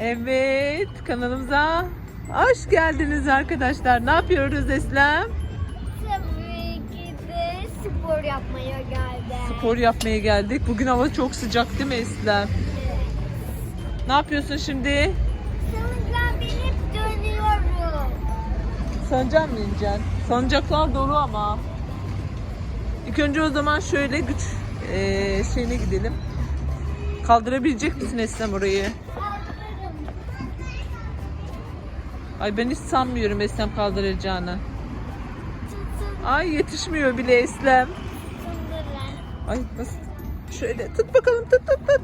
Evet kanalımıza hoş geldiniz arkadaşlar. Ne yapıyoruz Eslem? Tabii ki de spor yapmaya geldim. Spor yapmaya geldik. Bugün hava çok sıcak değil mi Eslem? Evet. Ne yapıyorsun şimdi? Salıncağa binip dönüyorum. Sancak mı ineceksin? Sancaklar doğru ama. İlk önce o zaman şöyle güç eee şeyine gidelim. Kaldırabilecek misin Eslem orayı? Ay ben hiç sanmıyorum Eslem kaldıracağını. Ay yetişmiyor bile Eslem. Ay nasıl? Şöyle tut bakalım tut tut tut.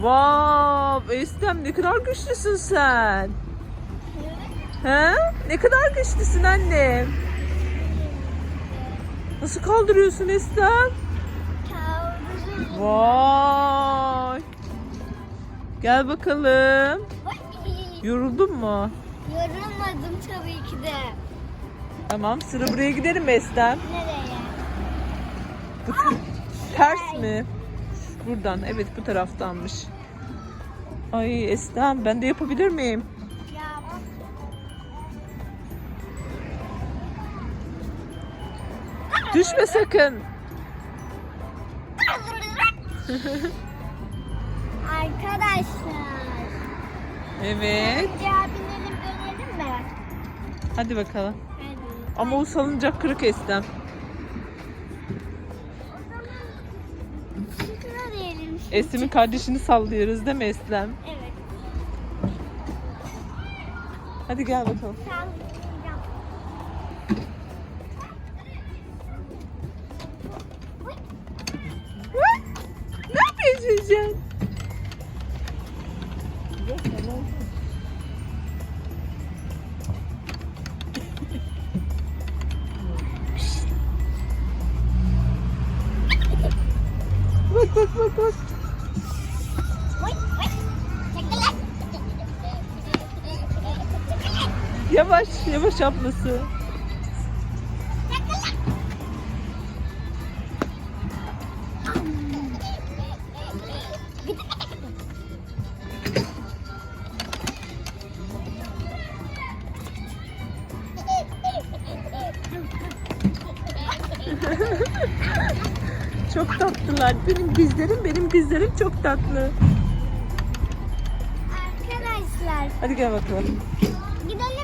Vav Eslem ne kadar güçlüsün sen. He? Ne kadar güçlüsün annem. Nasıl kaldırıyorsun Eslem? Vay. Gel bakalım. Yoruldun mu? Yorulmadım tabii ki de. Tamam sıra buraya gidelim mi Eslem? Nereye? Bu ters mi? Buradan evet bu taraftanmış. Ay Eslem ben de yapabilir miyim? Ya Düşme sakın. Arkadaşlar. Evet. Binelim mi? Hadi bakalım. Hadi. Ama o salıncak kırık Eslem. Şuna diyelim. Eslem'in kardeşini sallıyoruz değil mi Eslem? Evet. Hadi gel bakalım. Sallayacağım. Ne yapıyorsun sen? Yavaş yavaş ablası. Çok tatlılar. Benim dizlerim benim dizlerim çok tatlı. Arkadaşlar Hadi gel bakalım. gidelim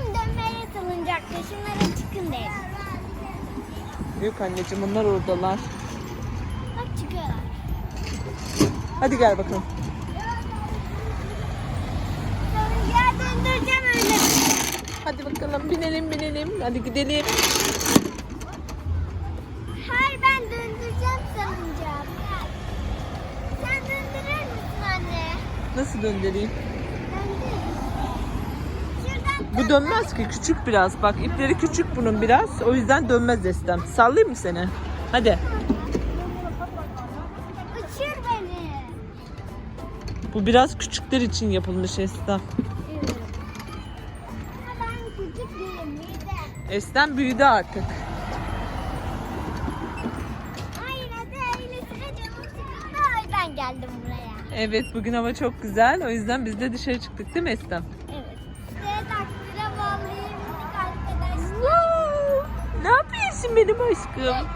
Yok anneciğim onlar oradalar. Bak çıkıyorlar. Hadi gel bakalım. Salıncağı döndüreceğim öyle. Hadi bakalım binelim binelim. Hadi gidelim. Hayır ben döndüreceğim. Bırak. Sen döndürür müsün anne? Nasıl döndüreyim? Bu dönmez ki küçük biraz. Bak ipleri küçük bunun biraz. O yüzden dönmez Estem. Sallayayım mı seni? Hadi. uçur beni. Bu biraz küçükler için yapılmış Estem. Evet. Ama ben küçük değilim. Bir de. Estem büyüdü artık. Hayır hadi öylesine canım sıkıldı. O yüzden geldim buraya. Evet bugün hava çok güzel. O yüzden biz de dışarı çıktık değil mi Estem? Yapıyorsun benim aşkım?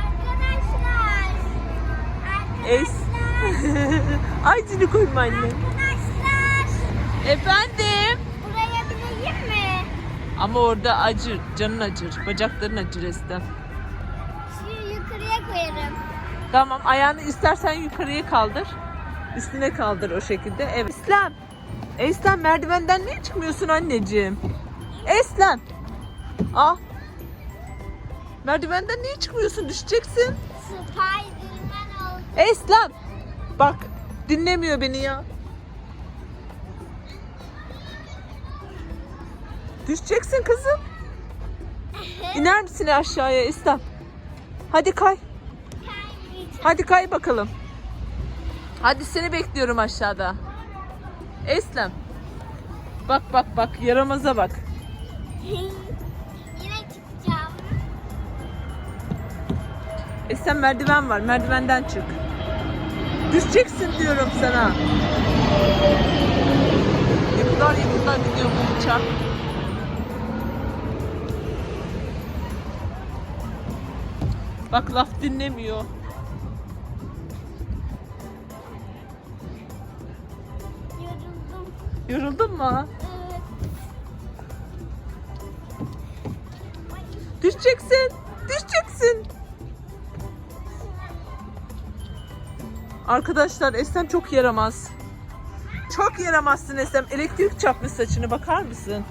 Arkadaşlar. Es. Ay koyma anne. Arkadaşlar. Efendim? Buraya bineyim mi? Ama orada acır, canın acır, bacakların acır Estem. Şu yukarıya koyarım. Tamam ayağını istersen yukarıya kaldır. Üstüne kaldır o şekilde. Evet. Eslem. Eslem merdivenden niye çıkmıyorsun anneciğim? Eslem. Ah. Merdivenden niye çıkmıyorsun? Düşeceksin. Spiderman oldu. Eslem. Bak dinlemiyor beni ya. Düşeceksin kızım. İner misin aşağıya Eslem? Hadi kay. Hadi kay bakalım. Hadi seni bekliyorum aşağıda. Eslem. Bak bak bak yaramaza bak. Eslem merdiven var. Merdivenden çık. Düşeceksin diyorum sana. Yıllar yıllar gidiyor bu uçak. Bak laf dinlemiyor. Yoruldum. Yoruldun mu? Evet. Düşeceksin. Düşeceksin. Arkadaşlar Eslem çok yaramaz. Çok yaramazsın Eslem. Elektrik çarpmış saçını bakar mısın?